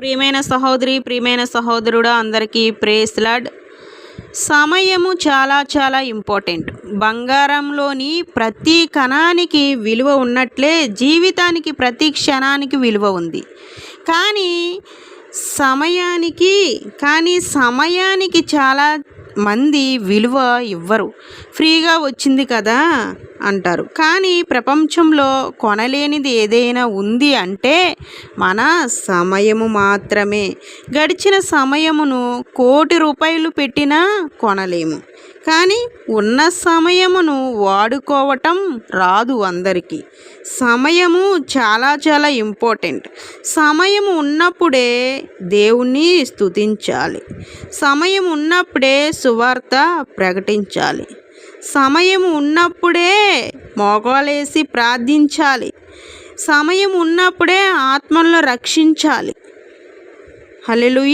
ప్రియమైన సహోదరి ప్రియమైన సహోదరుడు అందరికీ ప్రేస్లాడ్ సమయము చాలా చాలా ఇంపార్టెంట్. బంగారంలోని ప్రతి కణానికి విలువ ఉన్నట్లే జీవితానికి ప్రతి క్షణానికి విలువ ఉంది. కానీ సమయానికి కానీ సమయానికి చాలా మంది విలువ ఇవ్వరు. ఫ్రీగా వచ్చింది కదా అంటారు. కానీ ప్రపంచంలో కొనలేనిది ఏదైనా ఉంది అంటే మన సమయము మాత్రమే. గడిచిన సమయమును కోటి రూపాయలు పెట్టినా కొనలేము. కానీ ఉన్న సమయమును వాడుకోవటం రాదు అందరికీ. సమయము చాలా చాలా ఇంపార్టెంట్. సమయం ఉన్నప్పుడే దేవుణ్ణి స్థుతించాలి సమయం ఉన్నప్పుడే సువార్త ప్రకటించాలి. సమయం ఉన్నప్పుడే మోకాలేసి ప్రార్థించాలి. సమయం ఉన్నప్పుడే ఆత్మలను రక్షించాలి. హలో